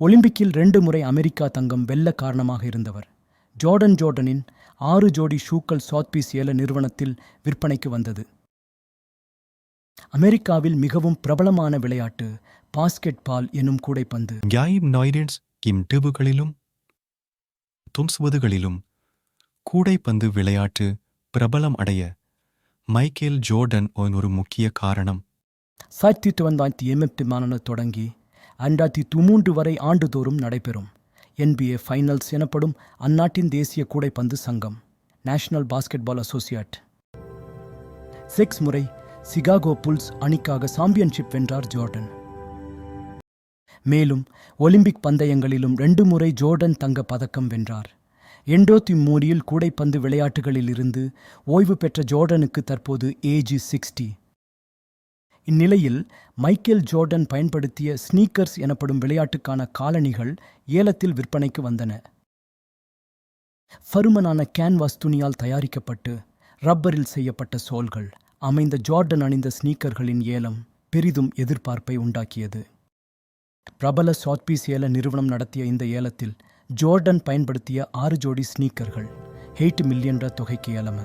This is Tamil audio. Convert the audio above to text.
ஒலிம்பிக்கில் ரெண்டு முறை அமெரிக்கா தங்கம் வெல்ல காரணமாக இருந்தவர். ஜோர்டன் ஜோர்டனின் ஆறு ஜோடி ஷூக்கள் சாத்பீஸ் ஏல நிறுவனத்தில் விற்பனைக்கு வந்தது. அமெரிக்காவில் மிகவும் பிரபலமான விளையாட்டு பாஸ்கெட் பால் எனும் கூடைப்பந்து. இம் டிவுகளிலும் துன்சுவதுகளிலும் கூடைப்பந்து விளையாட்டு பிரபலம் அடைய மைக்கேல் ஜோர்டன் ஒரு முக்கிய காரணம். சாய்த்தி தொள்ளாயிரத்தி எண்பத்தி தொடங்கி ரெண்டாயிரத்தி தொண்ணூறு வரை ஆண்டுதோறும் நடைபெறும். என்பிஏ ஃபைனல்ஸ் எனப்படும் அந்நாட்டின் தேசிய கூடைப்பந்து சங்கம். நேஷனல் பாஸ்கெட்பால் அசோசியேட் சிக்ஸ் முறை சிகாகோ புல்ஸ் அணிக்காக சாம்பியன்ஷிப் வென்றார் ஜோர்டன் மேலும் ஒலிம்பிக் பந்தயங்களிலும் ரெண்டு முறை ஜோர்டன் தங்க பதக்கம் வென்றார். எண்டோத்தி மூரியில் கூடைப்பந்து விளையாட்டுகளில் இருந்து ஓய்வு பெற்ற ஜோர்டனுக்கு தற்போது ஏஜி சிக்ஸ்டி இந்நிலையில் மைக்கேல் ஜோர்டன் பயன்படுத்திய ஸ்னீக்கர்ஸ் எனப்படும் விளையாட்டுக்கான காலணிகள் ஏலத்தில் விற்பனைக்கு வந்தன. ஃபருமனான கேன்வாஸ் துணியால் தயாரிக்கப்பட்டு ரப்பரில் செய்யப்பட்ட சோல்கள் அமைந்த ஜார்டன் அணிந்த ஸ்னீக்கர்களின் ஏலம் பெரிதும் எதிர்பார்ப்பை உண்டாக்கியது. பிரபல சாத்பீஸ் ஏல நிறுவனம் நடத்திய இந்த ஏலத்தில் ஜோர்டன் பயன்படுத்திய ஆறு ஜோடி ஸ்னீக்கர்கள் எயிட் மில்லியன்ற தொகைக்கு ஏலமை.